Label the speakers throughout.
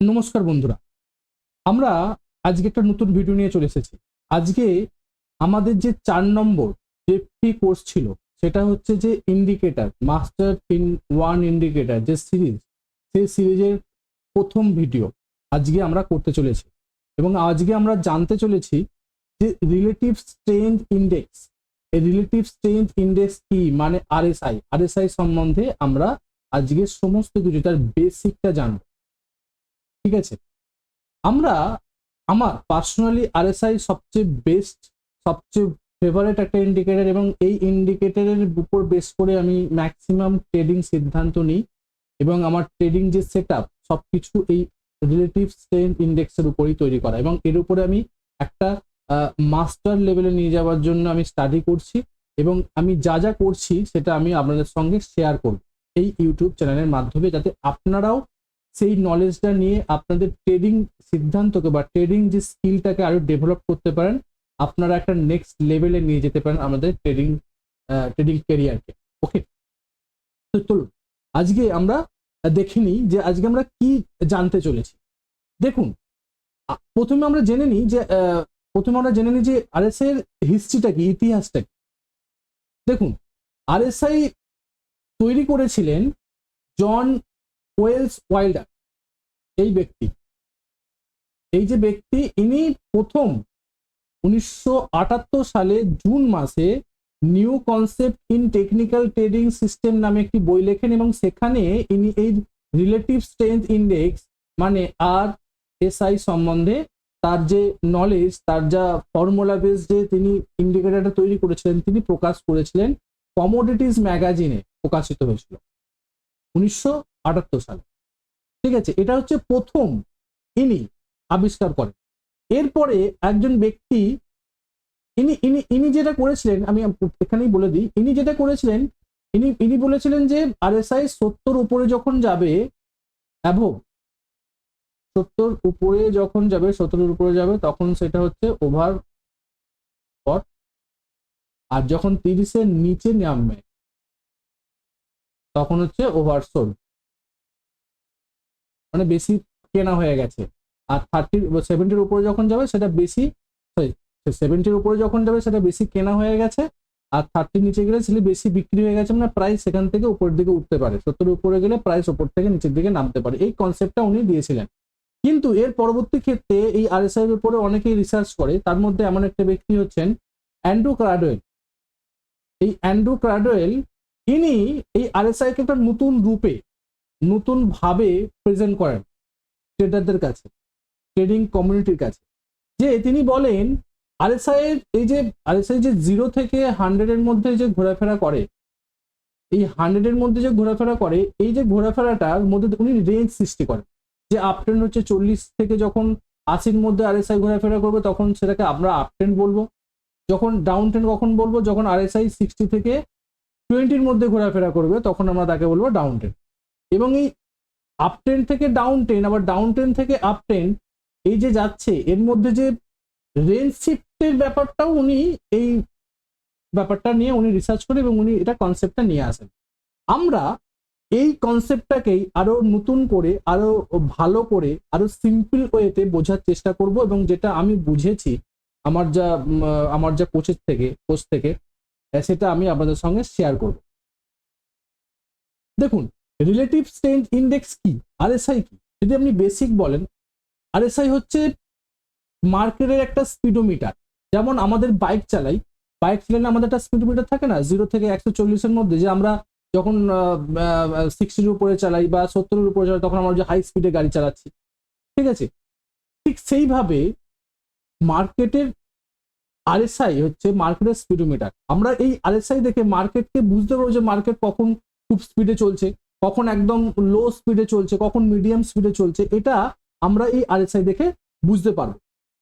Speaker 1: নমস্কার বন্ধুরা। আমরা আজকে একটা নতুন ভিডিও নিয়ে চলে এসেছি। আজকে আমাদের যে চার নম্বর, যে ফ্রি কোর্স ছিল, সেটা হচ্ছে যে indicator master in one indicator যে সিরিজ সেই সিরিজের প্রথম ভিডিও আজকে আমরা করতে চলেছি। এবং আজকে আমরা জানতে চলেছি যে রিলেটিভ স্ট্রেংথ ইন্ডেক্স এই রিলেটিভ স্ট্রেংথ ইন্ডেক্স কি মানে আরএসআই আরএসআই সম্বন্ধে আমরা আজকে সমস্ত কিছু, তার বেসিকটা জানব। ঠিক আছে? আমরা আমার পার্সোনালি আরএসআই সবচেয়ে বেস্ট সবচেয়ে ফেভারেট একটা ইন্ডিকেটার এবং এই ইন্ডিকেটারের উপর বেস করে আমি ম্যাক্সিমাম ট্রেডিং সিদ্ধান্ত নিই এবং আমার ট্রেডিং যে সেট আপ সব কিছু এই রিলেটিভ স্ট্রেংথ ইন্ডেক্সের উপরেই তৈরি করা এবং এর উপরে আমি একটা মাস্টার লেভেলে নিয়ে যাওয়ার জন্য আমি স্টাডি করছি এবং আমি যা যা করছি সেটা আমি আপনাদের সঙ্গে শেয়ার করব এই ইউটিউব চ্যানেলের মাধ্যমে যাতে আপনারাও সেই নলেজটা নিয়ে আপনাদের ট্রেডিং সিদ্ধান্তকে বা ট্রেডিং যে স্কিলটাকে আরও ডেভেলপ করতে পারেন, আপনারা একটা নেক্সট লেভেলে নিয়ে যেতে পারেন আমাদের ট্রেডিং ট্রেডিং ক্যারিয়ারকে ওকে তো চলুন, আজকে আমরা দেখে নিই যে আজকে আমরা কি জানতে চলেছি। দেখুন প্রথমে আমরা জেনে নিই যে প্রথমে আমরা জেনে নিই যে আরএসআই এর হিস্ট্রিটা কি, ইতিহাসটা কি? দেখুন আরএসআই তৈরি করেছিলেন জন ওয়েলস ওয়াইল্ডার, এই ব্যক্তি। এই যে ব্যক্তি, ইনি প্রথম উনিশশো আটাত্তর সালে জুন মাসে new concept in technical trading system নামে একটি বই লেখেন এবং সেখানে ইনি এই রিলেটিভ স্ট্রেংথ ইন্ডেক্স মানে আর এসআই সম্বন্ধে তার যে নলেজ, তার যা ফর্মুলা বেস যে তিনি ইন্ডিকেটারটা তৈরি করেছিলেন, তিনি প্রকাশ করেছিলেন কমোডিটিস ম্যাগাজিনে প্রকাশিত হয়েছিল। উনিশশো আটাত্তর সালে। ঠিক আছে, এটা হচ্ছে প্রথম ইনি আবিষ্কার করেন। এরপরে একজন ব্যক্তি, ইনি ইনি ইনি যেটা করেছিলেন, আমি এখানেই বলে দিই, ইনি যেটা করেছিলেন, ইনি ইনি বলেছিলেন যে আরএসআই সত্তর উপরে যখন যাবে অ্যাভো সত্তর উপরে যখন যাবে সত্তরের উপরে যাবে, তখন সেটা হচ্ছে ওভার পট আর যখন তিরিশের নিচে নামবে, তখন হচ্ছে ওভারসোল মানে বেশি কেনা হয়ে গেছে। আর থার্টি সেভেন্টির উপরে যখন যাবে, সেটা বেশি সরি সেভেন্টির উপরে যখন যাবে, সেটা বেশি কেনা হয়ে গেছে। আর থার্টির নিচে গেলে সেটা বেশি বিক্রি হয়ে গেছে মানে প্রাইস সেখান থেকে উপরের দিকে উঠতে পারে। সত্তরের উপরে গেলে প্রাইস উপর থেকে নিচের দিকে নামতে পারে। এই কনসেপ্টটা উনি দিয়েছিলেন। কিন্তু এর পরবর্তী ক্ষেত্রে এই আরএসআই এর উপরে অনেকেই রিসার্চ করে, তার মধ্যে এমন একটা ব্যক্তি হচ্ছেন অ্যান্ড্রু ক্রাডোয়েল এই অ্যান্ড্রু ক্রাডোয়েল ইনি এই আরএসআই কে একটা নতুন রূপে নতুন ভাবে প্রেজেন্ট করেন ট্রেডারদের কাছে ট্রেডিং কমিউনিটির কাছে। যে তিনি বলেন আরএসআই এর এই যে আরএসআই যে জিরো থেকে হান্ড্রেড এর মধ্যে যে ঘোরাফেরা করে, এই হান্ড্রেড এর মধ্যে যে ঘোরাফেরা করে, এই যে ঘোরাফেরাটার মধ্যে উনি রেঞ্জ সৃষ্টি করেন যে আপ ট্রেন্ড হচ্ছে চল্লিশ থেকে যখন আশির মধ্যে আরএসআই ঘোরাফেরা করবে, তখন সেটাকে আমরা আপ ট্রেন্ড বলব। যখন ডাউন ট্রেন্ড কখন বলব? যখন আরএসআই সিক্সটি থেকে টোয়েন্টির মধ্যে ঘোরাফেরা করবে, তখন আমরা তাকে বলব ডাউন ট্রেন্ড এবং এই আপ ট্রেন্ড থেকে ডাউন ট্রেন আবার ডাউন ট্রেন থেকে আপ ট্রেন এই যে যাচ্ছে, এর মধ্যে যে রেঞ্জ শিফটের ব্যাপারটাও উনি এই ব্যাপারটা নিয়ে উনি রিসার্চ করে এবং উনি এটা কনসেপ্টটা নিয়ে আসেন। আমরা এই কনসেপ্টটাকেই আরও নতুন করে, আরও ভালো করে, আরও সিম্পল ওয়েতে বোঝার চেষ্টা করব এবং যেটা আমি বুঝেছি আমার যা আমার যা কোচের থেকে কোচ থেকে, সেটা আমি আপনাদের সঙ্গে শেয়ার করব। দেখুন রিলেটিভ স্ট্রেংথ ইন্ডেক্স কি? আরএসআই কি? যদি আপনি বেসিক বলেন আরএসআই হচ্ছে মার্কেটের একটা স্পিডোমিটার যেমন আমাদের বাইক চালাই বাইক চালালে আমাদের একটা স্পিডোমিটার থাকে না? জিরো থেকে একশো চল্লিশের মধ্যে যে আমরা যখন সিক্সটির উপরে চালাই বা সত্তরের উপরে চালাই, তখন আমরা যে হাই স্পিডে গাড়ি চালাচ্ছি। ঠিক আছে? ঠিক সেইভাবে মার্কেটের আরএসআই হচ্ছে মার্কেটের স্পিডোমিটার আমরা এই আরএসআই দেখে মার্কেটকে বুঝতে পারব যে মার্কেট কখন খুব স্পিডে চলছে। কখন একদম লো স্পিডে চলছে, কখন মিডিয়াম স্পিডে চলছে, এটা আমরা এই আরএসআই দেখে বুঝতে পারব।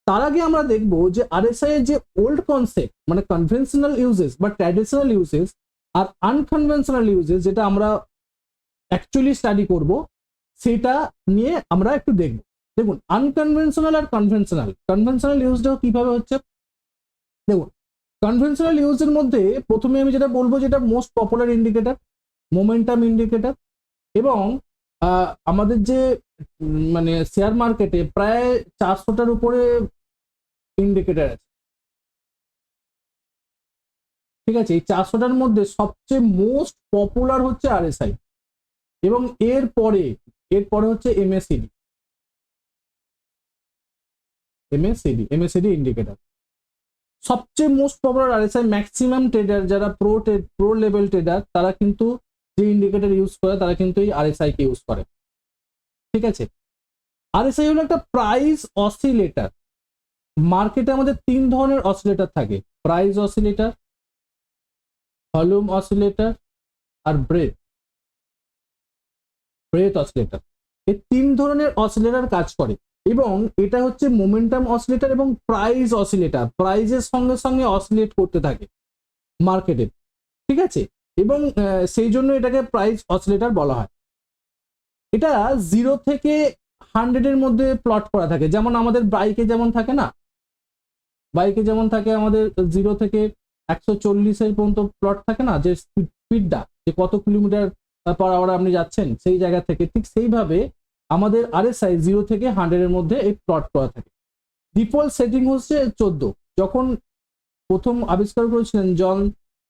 Speaker 1: তার আগে আমরা দেখব যে আরএসআই এর যে ওল্ড কনসেপ্ট মানে কনভেনশনাল ইউজেস বা ট্র্যাডিশনাল ইউজেস আর আনকনভেনশনাল ইউজেস যেটা আমরা অ্যাকচুয়ালি স্টাডি করব, সেটা নিয়ে আমরা একটু দেখব। দেখুন আনকনভেনশনাল আর কনভেনশনাল কনভেনশনাল ইউজটাও কীভাবে হচ্ছে? দেখুন কনভেনশনাল ইউজের মধ্যে প্রথমে আমি যেটা বলব, যেটা most popular indicator momentum indicator এবং আমাদের যে মানে শেয়ার মার্কেটে প্রায় চারশোটার উপরে ইন্ডিকেটার আছে। ঠিক আছে, এই চারশোটার মধ্যে সবচেয়ে মোস্ট পপুলার হচ্ছে আর আরএসআই এবং এর পরে এর পরে হচ্ছে এমএসিডি এমএসিডি এমএসিডি ইন্ডিকেটার সবচেয়ে মোস্ট পপুলার আর আরএসআই ম্যাক্সিমাম ট্রেডার যারা pro trade pro level trader তারা কিন্তু যে ইন্ডিকেটর ইউজ করে, তারা কিন্তু এই আরএসআই কে ইউজ করে। ঠিক আছে? আরএসআই হলো একটা প্রাইস অসিলেটার মার্কেটে আমাদের তিন ধরনের অসিলেটর থাকে। প্রাইস অসিলেটর ভলিউম অসিলেটর আর ব্রেথ ব্রেথ অসিলেটর এই তিন ধরনের অসিলেটর কাজ করে। এবং এটা হচ্ছে মোমেন্টাম অসিলেটর এবং প্রাইস অসিলেটর প্রাইজের সঙ্গে সঙ্গে অসিলেট করতে থাকে। মার্কেটে ঠিক আছে? এবং সেই জন্য এটাকে প্রাইস অসিলেটর বলা হয়। এটা জিরো থেকে হান্ড্রেডের মধ্যে প্লট করা থাকে। যেমন আমাদের বাইকে যেমন থাকে না? বাইকে যেমন থাকে আমাদের জিরো থেকে একশো চল্লিশের পর্যন্ত প্লট থাকে না? যে স্পিডটা যে কত কিলোমিটার পার আওয়ার আপনি যাচ্ছেন সেই জায়গা থেকে ঠিক সেইভাবে আমাদের আরএসআই জিরো থেকে হান্ড্রেডের মধ্যে এই প্লট করা থাকে। ডিফল্ট সেটিং হচ্ছে চোদ্দ। যখন প্রথম আবিষ্কার করেছিলেন জন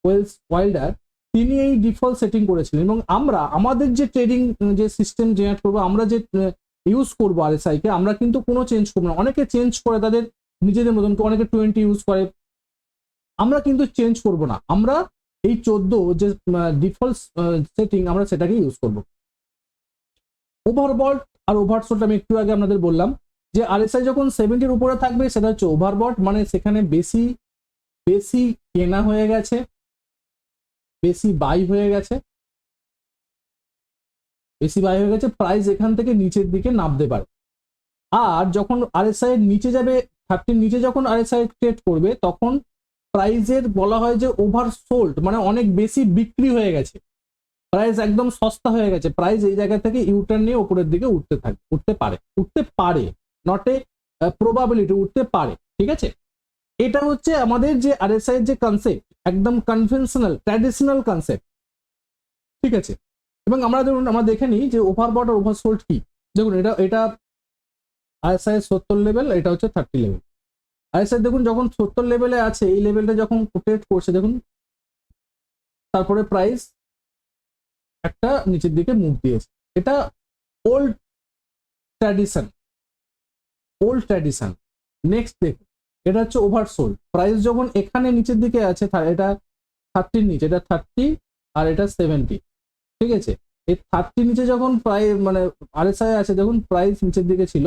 Speaker 1: ওয়েলস ওয়াইল্ডার তিনি এই ডিফল্ট সেটিং করেছিলেন এবং আমরা, আমাদের যে ট্রেডিং যে সিস্টেম জেনারেট করব, আমরা যে ইউজ করব আরএসআই কে, আমরা কিন্তু কোনো চেঞ্জ করব না। অনেকে চেঞ্জ করে তাদের নিজেদের মতন, অনেকে টোয়েন্টি ইউজ করে। আমরা কিন্তু চেঞ্জ করব না। আমরা এই চোদ্দ যে ডিফল্ট সেটিং আমরা সেটাকে ইউজ করব। ওভারবট আর ওভারশোট আমি একটু আগে আপনাদের বললাম যে আরএসআই যখন সেভেন্টির উপরে থাকবে, সেটা হচ্ছে ওভারবট মানে সেখানে বেশি বেশি কেনা হয়ে গেছে। বেশি বাই হয়ে গেছে। বেশি বাই হয়ে গেছে প্রাইস এখান থেকে নিচের দিকে নামতে পারে। আর যখন আরএসআই এর নিচে যাবে থার্টির নিচে যখন আরএসআই ট্রেড করবে, তখন প্রাইজের বলা হয় যে ওভার সোল্ড মানে অনেক বেশি বিক্রি হয়ে গেছে। প্রাইস একদম সস্তা হয়ে গেছে। প্রাইস এই জায়গা থেকে ইউটার্ন নিয়ে উপরের দিকে উঠতে থাকে, উঠতে পারে। উঠতে পারে নট এ প্রবাবিলিটি উঠতে পারে, ঠিক আছে? এটা হচ্ছে আমাদের যে আরএসআই যে কনসেপ্ট একদম কনভেনশনাল ট্র্যাডিশনাল কনসেপ্ট ঠিক আছে? এবং আমরা ধরুন, আমরা দেখে নিই যে ওভারবট আর ওভারসোল্ড কি? দেখুন, এটা এটা আইএসআই সত্তর লেভেল এটা হচ্ছে থার্টি লেভেল আইএসআই দেখুন, যখন সত্তর লেভেলে আছে, এই লেভেলটা যখন ট্রেড করছে, দেখুন, তারপরে প্রাইস একটা নিচের দিকে মুভ দিয়েছে। এটা old tradition old tradition next দেখুন। এটা হচ্ছে ওভারসোল্ড প্রাইস যখন এখানে নিচের দিকে আছে এটা থার্টির নিচে, এটা থার্টি আর এটা সেভেন্টি ঠিক আছে? এই থার্টির নিচে যখন প্রায় মানে আরএসআই আছে, দেখুন প্রাইস নিচের দিকে ছিল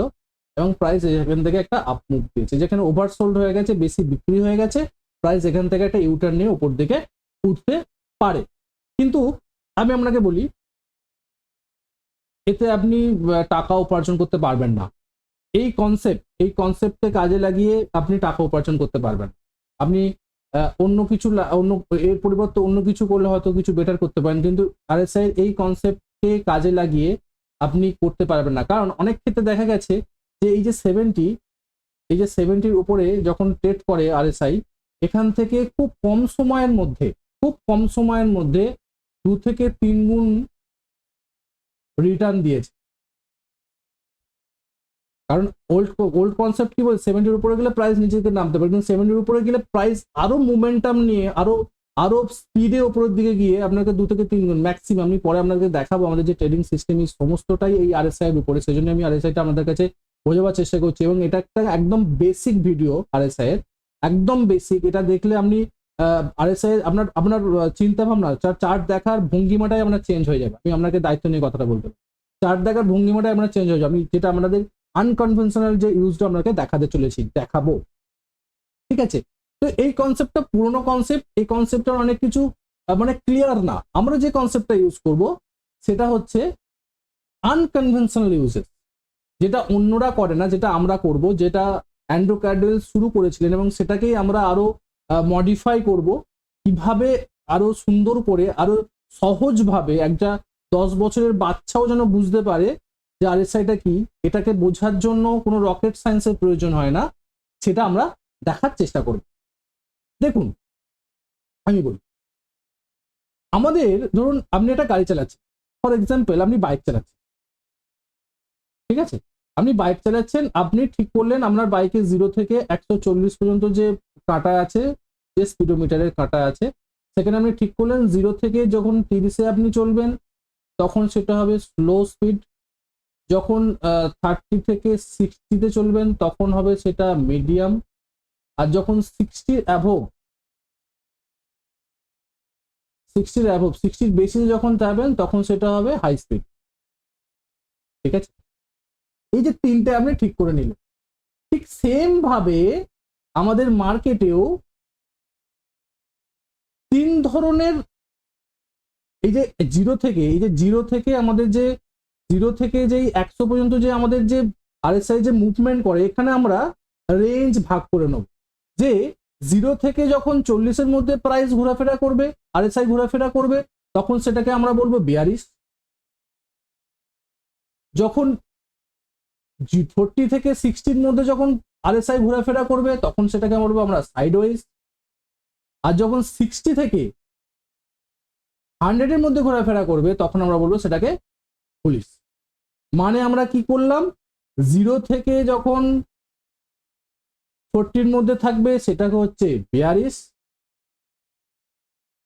Speaker 1: এবং প্রাইস এখান থেকে একটা আপ মুভ দিয়েছে। যেখানে ওভারসোল্ড হয়ে গেছে, বেশি বিক্রি হয়ে গেছে প্রাইস এখান থেকে একটা ইউটার্ন নিয়ে উপর দিকে উঠতে পারে। কিন্তু আমি আপনাকে বলি, এতে আপনি টাকা উপার্জন করতে পারবেন না। এই কনসেপ্ট এই কনসেপ্টকে কাজে লাগিয়ে আপনি টাকা উপার্জন করতে পারবেন। আপনি অন্য কিছু অন্য, এর পরিবর্তে অন্য কিছু করলে হয়তো কিছু বেটার করতে পারেন, কিন্তু আরএসআই এই কনসেপ্টকে কাজে লাগিয়ে আপনি করতে পারবেন না। কারণ অনেক ক্ষেত্রে দেখা গেছে যে এই যে সেভেন্টি এই যে সেভেন্টির উপরে যখন ট্রেড করে আরএসআই এখান থেকে খুব কম সময়ের মধ্যে, খুব কম সময়ের মধ্যে দু থেকে তিন গুণ রিটার্ন দিয়েছে। কারণ ওল্ড ওল্ড কনসেপ্ট কি বলে সেভেন্টির উপরে গেলে প্রাইস নিচে দিকে নামতে পারে। কিন্তু সেভেন্টির উপরে গেলে প্রাইস আরও মোমেন্টাম নিয়ে, আরও আরও স্পিডে উপরের দিকে গিয়ে আপনাকে দু থেকে তিন গুণ ম্যাক্সিমাম আমি পরে আপনাকে দেখাবো আমাদের যে ট্রেডিং সিস্টেম এই সমস্তটাই এই আরএসআই এর উপরে। সেজন্য আমি আরএসআইটা আপনাদের কাছে বোঝাবার চেষ্টা করছি এবং এটা একটা একদম বেসিক ভিডিও আরএসআই এর, একদম বেসিক এটা দেখলে আপনি আরএসআই আপনার আপনার চিন্তা ভাবনা চার্ট দেখার ভঙ্গিমাটাই আপনার চেঞ্জ হয়ে যাবে। আমি আপনাকে দায়িত্ব নিয়ে কথাটা বলতে চার্ট দেখার ভঙ্গিমাটাই আপনার চেঞ্জ হয়ে যাবে। আমি যেটা আমাদের আনকনভেনশনাল যে ইউজটা আপনাকে দেখাতে চলেছি, দেখাবো। ঠিক আছে? তো এই কনসেপ্টটা পুরনো কনসেপ্ট এই কনসেপ্টটা অনেক কিছু মানে ক্লিয়ার না। আমরা যে কনসেপ্টটা ইউজ করব, সেটা হচ্ছে আনকনভেনশনাল ইউজেস যেটা অন্যরা করে না, যেটা আমরা করব, যেটা অ্যান্ড্রু ক্যাডওয়েল শুরু করেছিলেন এবং সেটাকেই আমরা আরও মডিফাই করব। কীভাবে আরও সুন্দর করে, আরও সহজভাবে একটা দশ বছরের বাচ্চাও যেন বুঝতে পারে যে আরএসআইটা কি? এটাকে বোঝার জন্য কোনো রকেট সায়েন্সের প্রয়োজন হয় না। সেটা আমরা দেখার চেষ্টা করব। দেখুন, আমি বলি। আমাদের ধরুন আপনি একটা গাড়ি চালাচ্ছেন। ফর এক্সাম্পল আপনি বাইক চালাচ্ছেন। ঠিক আছে? আপনি বাইক চালাচ্ছেন, আপনি ঠিক করলেন আপনার বাইকে জিরো থেকে একশো চল্লিশ পর্যন্ত যে কাটা আছে, যে স্পিডোমিটারের কাটা আছে, সেখানে আপনি ঠিক করলেন জিরো থেকে যখন তিরিশে আপনি চলবেন, তখন সেটা হবে স্লো স্পিড যখন থার্টি থেকে সিক্সটিতে চলবেন, তখন হবে সেটা মিডিয়াম আর যখন সিক্সটির অ্যাভোভ সিক্সটির অ্যাভোভ সিক্সটির বেশি যখন যাবেন, তখন সেটা হবে হাই স্পিড ঠিক আছে? এই যে তিনটে আপনি ঠিক করে নিলেন। ঠিক সেম ভাবে আমাদের মার্কেটেও তিন ধরনের, এই যে জিরো থেকে, এই যে জিরো থেকে আমাদের যে জিরো থেকে যে একশো পর্যন্ত যে আমাদের যে আরএসআই যে মুভমেন্ট করে, এখানে আমরা রেঞ্জ ভাগ করে নেব। যে জিরো থেকে যখন চল্লিশের মধ্যে প্রাইস ঘোরাফেরা করবে আরএসআই ঘোরাফেরা করবে, তখন সেটাকে আমরা বলব বিয়ারিশ যখন ফোরটি থেকে সিক্সটির মধ্যে যখন আরএসআই ঘোরাফেরা করবে, তখন সেটাকে বলব আমরা সাইডওয়েজ আর যখন সিক্সটি থেকে হান্ড্রেডের মধ্যে ঘোরাফেরা করবে, তখন আমরা বলব সেটাকে পুলিশ মানে আমরা কি করলাম? জিরো থেকে যখন ফোরটির মধ্যে থাকবে, সেটাকে হচ্ছে বিয়ারিশ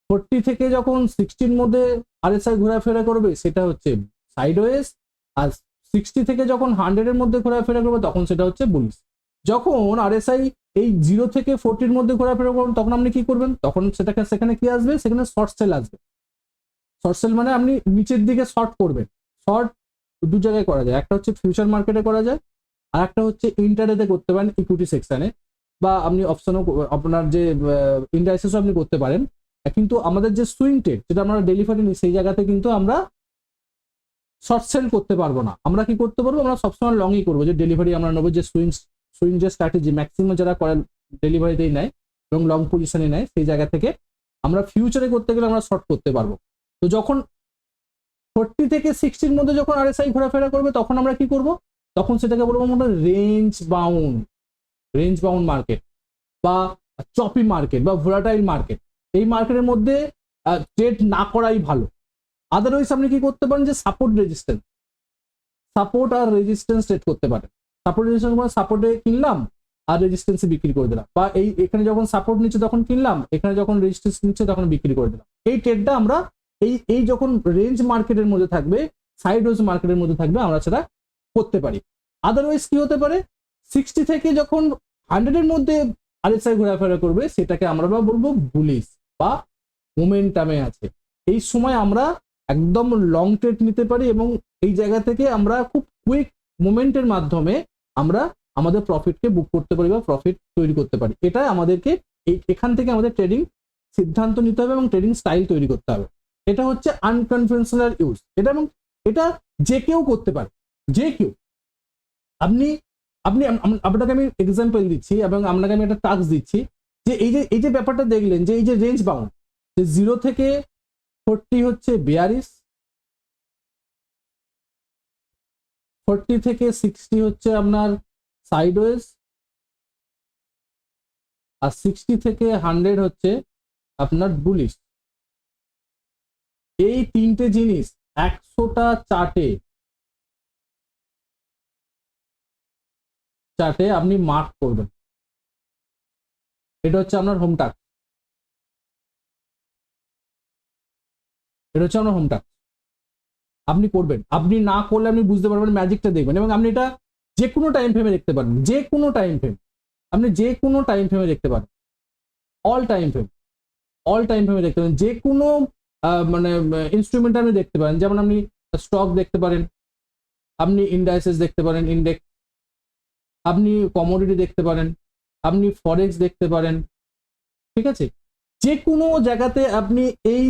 Speaker 1: ফোরটি থেকে যখন সিক্সটির মধ্যে আরএসআই ঘোরাফেরা করবে, সেটা হচ্ছে সাইডওয়েজ আর সিক্সটি থেকে যখন হান্ড্রেডের মধ্যে ঘোরাফেরা করবে, তখন সেটা হচ্ছে বুলিশ যখন আরএসআই এই জিরো থেকে ফোরটির মধ্যে ঘোরাফেরা করবেন তখন আপনি কি করবেন? তখন সেটাকে সেখানে কি আসবে? সেখানে শর্ট সেল আসবে। শর্ট সেল মানে আপনি নিচের দিকে শর্ট করবেন। শর্ট দু জায়গায় করা যায়। একটা হচ্ছে ফিউচার মার্কেটে করা যায়, আর একটা হচ্ছে ইন্টারনেটে করতে পারেন ইকুইটি সেকশানে বা আপনি অপশনও আপনার যে ইন্ডাইসেসও আপনি করতে পারেন। কিন্তু আমাদের যে সুইং ট্রেড যেটা আমরা ডেলিভারি নিই, সেই জায়গাতে কিন্তু আমরা শর্ট সেল করতে পারব না। আমরা কি করতে পারব? আমরা সবসময় লংই করব। যে ডেলিভারি আমরা নেব যে সুইং সুইং যে স্ট্র্যাটেজি ম্যাক্সিমাম যারা করেন ডেলিভারিতেই নেয়, এবং লং পজিশনে নেয়, সেই জায়গা থেকে আমরা ফিউচারে করতে গেলে আমরা শর্ট করতে পারব। তো যখন ফোরটি থেকে সিক্সটির মধ্যে যখন আরএসআই ঘোরাফেরা করবে, তখন আমরা কি করব? তখন সেটাকে বলব আমরা range bound range bound market বা চপি মার্কেট বা ভোলাটাইল মার্কেট এই মার্কেটের মধ্যে ট্রেড না করাই ভালো। আদারওয়াইজ আপনি কি করতে পারেন যে সাপোর্ট রেজিস্ট্যান্স সাপোর্ট আর রেজিস্ট্যান্স ট্রেড করতে পারেন। সাপোর্ট রেজিস্ট্যান্স মানে সাপোর্টে কিনলাম আর রেজিস্ট্যান্সে বিক্রি করে দিলাম। বা এই, এখানে যখন সাপোর্ট নিচ্ছে তখন কিনলাম, এখানে যখন রেজিস্ট্যান্স নিচ্ছে তখন বিক্রি করে দিলাম। এই ট্রেডটা আমরা এই এই যখন রেঞ্জ মার্কেটের মধ্যে থাকবে সাইড ওয়েজ মার্কেটের মধ্যে থাকবে, আমরা সেটা করতে পারি। আদারওয়াইজ কি হতে পারে? সিক্সটি থেকে যখন হান্ড্রেডের মধ্যে আরএসআই ঘোরাফেরা করবে, সেটাকে আমরা বা বলব বুলিশ বা মোমেন্টামে আছে। এই সময় আমরা একদম লং ট্রেড নিতে পারি এবং এই জায়গা থেকে আমরা খুব কুইক মুভমেন্টের মাধ্যমে আমরা আমাদের প্রফিটকে বুক করতে পারি বা প্রফিট তৈরি করতে পারি। এটা আমাদেরকে এখান থেকে আমাদের ট্রেডিং সিদ্ধান্ত নিতে হবে এবং ট্রেডিং স্টাইল তৈরি করতে হবে। এটা হচ্ছে আনকনভেনশনাল ইউজ এটা এবং এটা যে কেউ করতে পারে, যে কেউ। আপনি আপনি আপনাকে আমি এক্সাম্পল দিচ্ছি এবং আপনাকে আমি একটা টাস্ক দিচ্ছি যে এই যে এই যে ব্যাপারটা দেখলেন যে এই যে রেঞ্জ বাউন্ড যে জিরো থেকে ফোরটি হচ্ছে বিয়ারিশ ফোরটি থেকে সিক্সটি হচ্ছে আপনার সাইডওয়েজ আর সিক্সটি থেকে হান্ড্রেড হচ্ছে আপনার বুলিশ এই তিনটে জিনিস একশোটা চার্টে চার্টে আপনি মার্ক করবেন। এটা হচ্ছে আপনার হোম টাস্ক এটা হচ্ছে আপনার হোম আপনি করবেন। আপনি না করলে আপনি বুঝতে পারবেন ম্যাজিকটা দেখবেন এবং আপনি এটা যে কোনো টাইম ফ্রেমে দেখতে পারেন। যে কোনো টাইম ফ্রেম আপনি যে কোনো টাইম ফ্রেমে দেখতে পারেন। All time frame all time ফ্রেমে দেখতে পারেন। যে কোনো মানে ইনস্ট্রুমেন্ট আপনি দেখতে পারেন। যেমন আপনি স্টক দেখতে পারেন, আপনি ইন্ডাইসেস দেখতে পারেন ইন্ডেক্স আপনি কমোডিটি দেখতে পারেন, আপনি ফরেক্স দেখতে পারেন, ঠিক আছে? যে কোনো জায়গাতে আপনি এই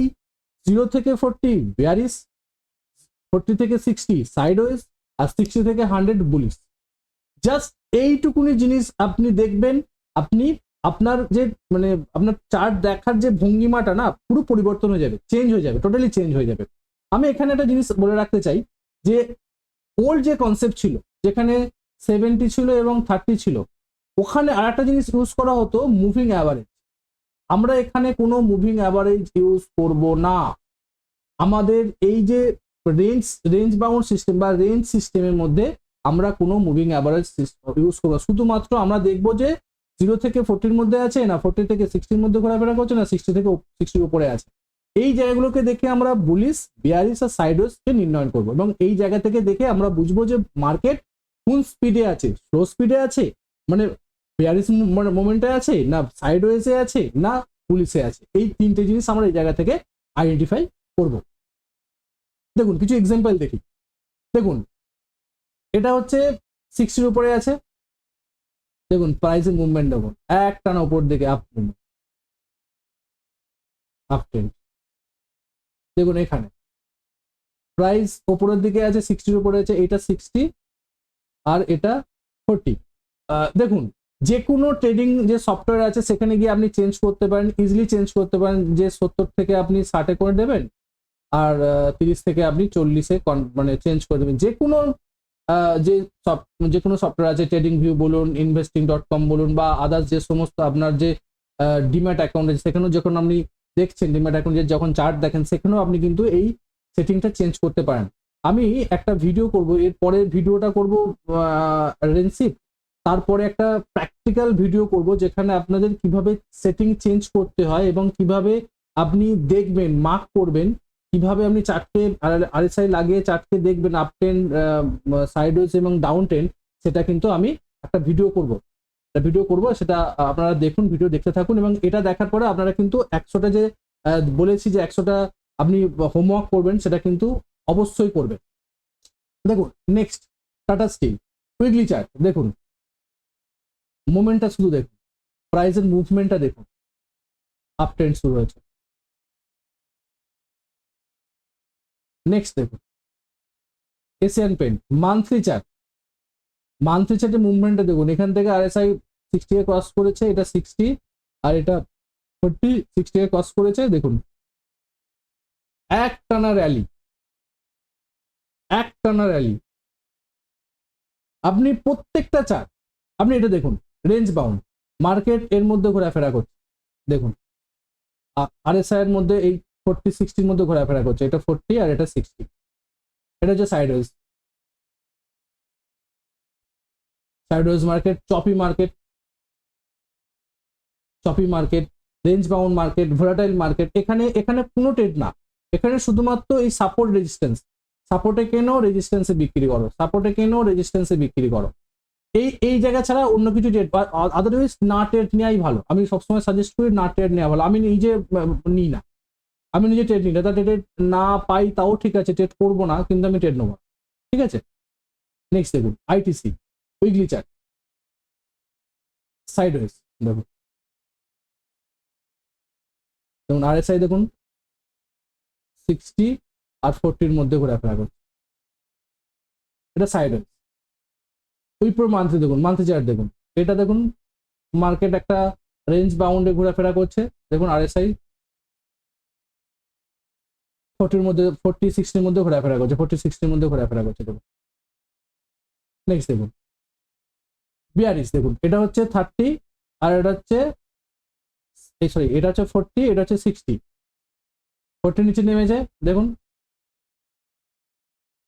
Speaker 1: জিরো থেকে ফোরটি বিয়ারিস ফোরটি থেকে সিক্সটি সাইডওয়েজ আর সিক্সটি থেকে হান্ড্রেড বুলিশ জাস্ট এইটুকুনি জিনিস আপনি দেখবেন, আপনি আপনার যে মানে আপনার চার্ট দেখার যে ভঙ্গিমাটা না, পুরো পরিবর্তন হয়ে যাবে চেঞ্জ হয়ে যাবে টোটালি চেঞ্জ হয়ে যাবে। আমি এখানে একটা জিনিস বলে রাখতে চাই, যে ওল্ড যে কনসেপ্ট ছিল, যেখানে সেভেন্টি ছিল এবং থার্টি ছিল, ওখানে আর একটা জিনিস ইউজ করা হতো মুভিং অ্যাভারেজ আমরা এখানে কোনো মুভিং অ্যাভারেজ ইউজ করব না। আমাদের এই যে রেঞ্জ রেঞ্জ বাউন্ড সিস্টেম বা রেঞ্জ সিস্টেমের মধ্যে আমরা কোনো মুভিং অ্যাভারেজ ইউজ করব শুধুমাত্র আমরা দেখব যে জিরো থেকে ফোরটির মধ্যে আছে না ফোরটি থেকে সিক্সটির মধ্যে ঘোরাফেরা করছে না সিক্সটি থেকে সিক্সটির উপরে আছে? এই জায়গাগুলোকে দেখে আমরা বুলিশ বিয়ারিস আর সাইডওয়েজকে নির্ণয় করব এবং এই জায়গা থেকে দেখে আমরা বুঝব যে মার্কেট কোন স্পিডে আছে? স্লো স্পিডে আছে? মানে বিয়ারিস মোমেন্টে আছে? না সাইডওয়েজে আছে? না পুলিশে আছে? এই তিনটে জিনিস আমরা এই জায়গা থেকে আইডেন্টিফাই করব। দেখুন, কিছু এক্সাম্পল দেখি। দেখুন, এটা হচ্ছে সিক্সটির উপরে আছে। দেখুন প্রাইসের মুভমেন্ট দেখুন। এক টানা উপর দিকে আপ আপ ট্রেন্ড দেখুন এখানে। প্রাইস ওপরের দিকে আছে সিক্সটির উপরে আছে, এটা সিক্সটি আর এটা ফোরটি দেখুন, যে কোনো ট্রেডিং যে সফটওয়্যার আছে, সেখানে গিয়ে আপনি চেঞ্জ করতে পারেন ইজিলি চেঞ্জ করতে পারেন। যে সত্তর থেকে আপনি ষাটে করে দেবেন, আর তিরিশ থেকে আপনি চল্লিশে মানে চেঞ্জ করে দেবেন। যে কোনো যে সব, যে কোনো সফটওয়্যার আছে ট্রেডিং ভিউ বলুন ইনভেস্টিং ডট কম বলুন, বা আদার্স যে সমস্ত আপনার যে ডিম্যাট অ্যাকাউন্ট আছে, সেখানেও যখন আপনি দেখছেন ডিম্যাট অ্যাকাউন্টের যখন চার্ট দেখেন, সেখানেও আপনি কিন্তু এই সেটিংটা চেঞ্জ করতে পারেন। আমি একটা ভিডিও করব, এর পরে ভিডিওটা করব রেন্সিপ তারপরে একটা প্র্যাকটিক্যাল ভিডিও করব, যেখানে আপনাদের কীভাবে সেটিং চেঞ্জ করতে হয় এবং কীভাবে আপনি দেখবেন মার্ক করবেন কীভাবে আপনি চারটে আরএসআই লাগিয়ে চারটে দেখবেন আপ টেন সাইডওয়েজ এবং ডাউন টেন সেটা কিন্তু আমি একটা ভিডিও করব। ভিডিও করব, সেটা আপনারা দেখুন ভিডিও দেখতে থাকুন এবং এটা দেখার পরে আপনারা কিন্তু একশোটা যে বলেছি যে একশোটা আপনি হোমওয়ার্ক করবেন, সেটা কিন্তু অবশ্যই করবেন। দেখুন next Tata steel weekly chart দেখুন। মোমেন্টটা শুধু দেখুন প্রাইসের মুভমেন্টটা দেখুন। আপ ট্রেন্ড শুরু হয়েছে। নেক্সট দেখুন Asian paint monthly chart monthly চার্টের মুভমেন্টটা দেখুন। এখান থেকে আরএসআই সিক্সটি এ ক্রস করেছে, এটা সিক্সটি আর এটা ফোরটি সিক্সটি এ ক্রস করেছে, দেখুন। এক টানা র্যালি এক টানা র্যালি আপনি প্রত্যেকটা চার্ট আপনি এটা দেখুন রেঞ্জ বাউন্ড মার্কেট এর মধ্যে ঘোরাফেরা করছে, দেখুন। আরএসআই এর মধ্যে এই ফোরটি সিক্সটির মধ্যে ঘোরাফেরা করছে। এটা ফোরটি আর এটা সিক্সটি এটা হচ্ছে sideways sideways market choppy market choppy market range bound market volatile market এখানে এখানে কোনো ট্রেড না। এখানে শুধুমাত্র এই সাপোর্ট রেজিস্ট্যান্স সাপোর্টে কেনো রেজিস্ট্যান্সে বিক্রি করো? সাপোর্টে কেনো রেজিস্ট্যান্সে বিক্রি করো? এই এই জায়গা ছাড়া অন্য কিছু ডেট ট্রেড আদারওয়াইজ না ট্রেড নেওয়াই ভালো। আমি সবসময় সাজেস্ট করি না ট্রেড নেওয়া ভালো। আমি নিজে নিই না। আমি নিজে ট্রেড নিই। না তাতে ট্রেড না পাই, তাও ঠিক আছে ট্রেড করব না, কিন্তু আমি ট্রেড নেব। ঠিক আছে? নেক্সট দেখুন আইটিসি উইকলি চার্ট সাইডওয়েজ দেখুন। দেখুন আরএসআই দেখুন সিক্সটি আর ফোরটির মধ্যে ঘোরাফেরা করছে। এটা সাইডওয়েজ উইপ্রো মান্থলি দেখুন মান্থলি চার্ট দেখুন। এটা দেখুন মার্কেট একটা রেঞ্জ বাউন্ডে ঘোরাফেরা করছে। দেখুন আরএসআই ফোরটির মধ্যে, ফোরটি, সিক্সটির মধ্যে ঘোরাফেরা করছে, ফোরটি, সিক্সটির মধ্যে ঘোরাফেরা করছে দেখুন। নেক্সট দেখুন। বিয়ারিস দেখুন, এটা হচ্ছে থার্টি আর এটা হচ্ছে, এই সরি এটা হচ্ছে ফোরটি এটা হচ্ছে সিক্সটি ফোরটির নিচে নেমেছে, দেখুন।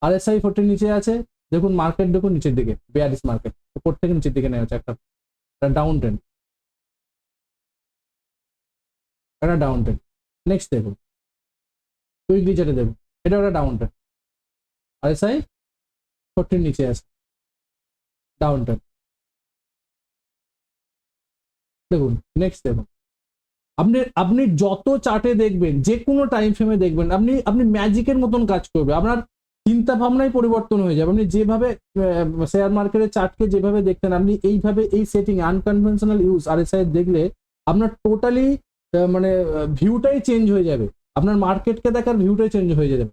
Speaker 1: আরএসআই ফোরটির নিচে আছে, দেখুন মার্কেট দেখুন নিচের দিকে বিয়ারিস মার্কেট উপর থেকে নিচের দিকে নেমেছে একটা ডাউন ট্রেন্ড একটা ডাউন ট্রেন্ড নেক্সট দেখুন। উইকলি যেটা দেখুন এটা একটা ডাউন ট্রেন্ড আরএসআই ফোরটির নিচে আছে। ডাউন ট্রেন্ড দেখুন নেক্সট দেখুন আপনি আপনি যত চার্টে দেখবেন যে কোনো টাইম ফ্রেমে দেখবেন, আপনি আপনি ম্যাজিকের মতন কাজ করবে। আপনার চিন্তা ভাবনাই পরিবর্তন হয়ে যাবে। আপনি যেভাবে শেয়ার মার্কেটের চার্টকে যেভাবে দেখতেন, আপনি এইভাবে এই setting unconventional use R S দেখলে আপনার টোটালি মানে ভিউটাই চেঞ্জ হয়ে যাবে। আপনার মার্কেটকে দেখার ভিউটাই চেঞ্জ হয়ে যাবে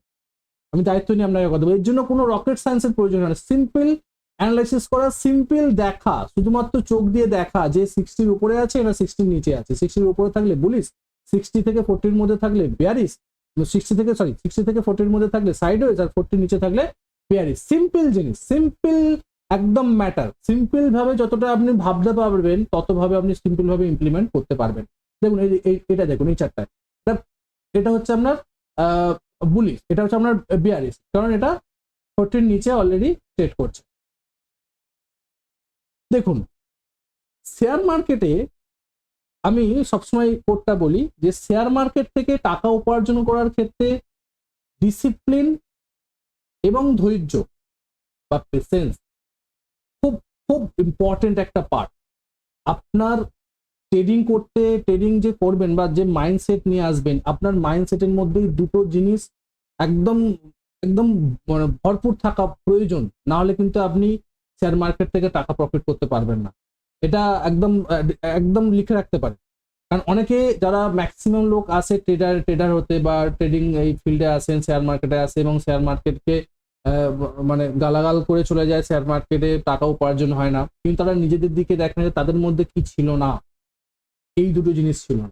Speaker 1: আমি দায়িত্ব নিয়ে আপনাকে কথা বলি এর জন্য কোনো রকেট সায়েন্সের প্রয়োজন হয় না। সিম্পল অ্যানালাইসিস করা সিম্পল দেখা, শুধুমাত্র চোখ দিয়ে দেখা, যে সিক্সটির উপরে আছে না সিক্সটির নিচে আছে। সিক্সটির উপরে থাকলে বলিস সিক্সটি থেকে ফোরটির মধ্যে থাকলে বিয়ারিস সিক্সটি থেকে সরি সিক্সটি থেকে ফোরটির মধ্যে থাকলে সাইডওয়েজ আর ফোরটির নিচে থাকলে বিয়ারিস সিম্পল জিনিস সিম্পল একদম ম্যাটার সিম্পল ভাবে যতটা আপনি ভাবতে পারবেন, ততভাবে আপনি সিম্পল ভাবে ইমপ্লিমেন্ট করতে পারবেন। দেখুন, এই এই- এটা দেখুন, এই চারটায় এটা হচ্ছে আপনার বুলিশ এটা হচ্ছে আপনার বিয়ারিস, কারণ এটা ফোরটির নিচে অলরেডি ট্রেড করছে। দেখুন শেয়ার মার্কেটে আমি সবসময় কোডটা বলি যে শেয়ার মার্কেট থেকে টাকা উপার্জন করার ক্ষেত্রে ডিসিপ্লিন এবং ধৈর্য বা পেশেন্স খুব খুব ইম্পর্টেন্ট একটা পার্ট আপনার ট্রেডিং করতে ট্রেডিং যে করবেন বা যে মাইন্ডসেট নিয়ে আসবেন, আপনার মাইন্ডসেটের মধ্যেই দুটো জিনিস একদম একদম মানে ভরপুর থাকা প্রয়োজন। না হলে কিন্তু আপনি শেয়ার মার্কেট থেকে টাকা প্রফিট করতে পারবেন না। এটা একদম একদম লিখে রাখতে পারে কারণ অনেকে যারা ম্যাক্সিমাম লোক আসে ট্রেডার ট্রেডার হতে বা ট্রেডিং এই ফিল্ডে আসেন শেয়ার মার্কেটে আসে এবং শেয়ার মার্কেটকে মানে গালাগাল করে চলে যায় শেয়ার মার্কেটে টাকা উপার্জন হয় না। কিন্তু তারা নিজেদের দিকে দেখেন যে তাদের মধ্যে কি ছিল না। এই দুটো জিনিস ছিল। না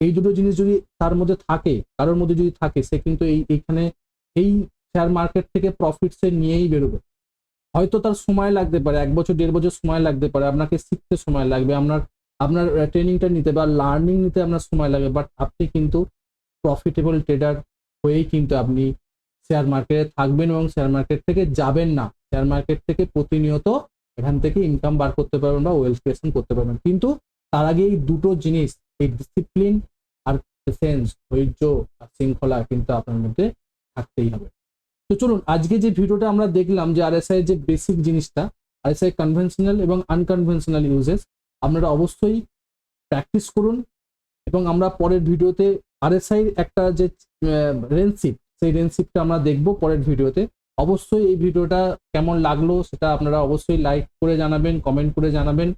Speaker 1: এই দুটো জিনিস যদি তার মধ্যে থাকে, কারোর মধ্যে যদি থাকে, সে কিন্তু এই, এইখানে এই শেয়ার মার্কেট থেকে প্রফিট সে নিয়েই বেরোবে। হয়তো তার সময় লাগতে পারে, এক বছর, দেড় বছর সময় লাগতে পারে, আপনাকে শিখতে সময় লাগবে, আপনার আপনার ট্রেনিংটা নিতে বা লার্নিং নিতে আপনার সময় লাগবে বাট আপনি কিন্তু প্রফিটেবল ট্রেডার হয়েই কিন্তু আপনি শেয়ার মার্কেটে থাকবেন এবং শেয়ার মার্কেট থেকে যাবেন না। শেয়ার মার্কেট থেকে প্রতিনিয়ত এখান থেকে ইনকাম বার করতে পারবেন বা ওয়েলথ ক্রিয়েশন করতে পারবেন। কিন্তু তার আগে এই দুটো জিনিস, এই ডিসিপ্লিন আর সেন্স ধৈর্য আর শৃঙ্খলা কিন্তু আপনার মধ্যে থাকতেই হবে। তো চলুন, আজকে যে ভিডিওটা আমরা দেখলাম যে আরএসআই যে বেসিক জিনিসটা আরএসআই কনভেনশনাল এবং আনকনভেনশনাল ইউজেস আপনারা অবশ্যই প্র্যাকটিস করুন এবং আমরা পরের ভিডিওতে আরএসআই একটা যে রেনশিপ সেই রেনশিপটা আমরা দেখব পরের ভিডিওতে অবশ্যই এই ভিডিওটা কেমন লাগল সেটা আপনারা অবশ্যই লাইক করে জানাবেন কমেন্ট করে জানাবেন।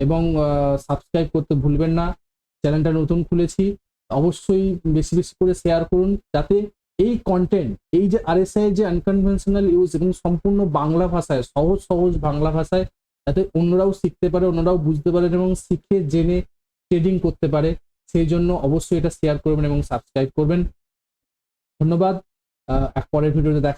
Speaker 1: এবং সাবস্ক্রাইব করতে ভুলবেন না। চ্যানেলটা নতুন খুলেছি, অবশ্যই বেশি বেশি করে শেয়ার করুন যাতে এই কন্টেন্ট এই যে আরএসআই যে আনকনভেনশনাল ইউজ এবং সম্পূর্ণ বাংলা ভাষায়, সহজ সহজ বাংলা ভাষায় যাতে অন্যরাও শিখতে পারে, অন্যরাও বুঝতে পারেন এবং শিখে, জেনে ট্রেডিং করতে পারে, সেই জন্য অবশ্যই এটা শেয়ার করবেন এবং সাবস্ক্রাইব করবেন। ধন্যবাদ এক পরের ভিডিওতে দেখা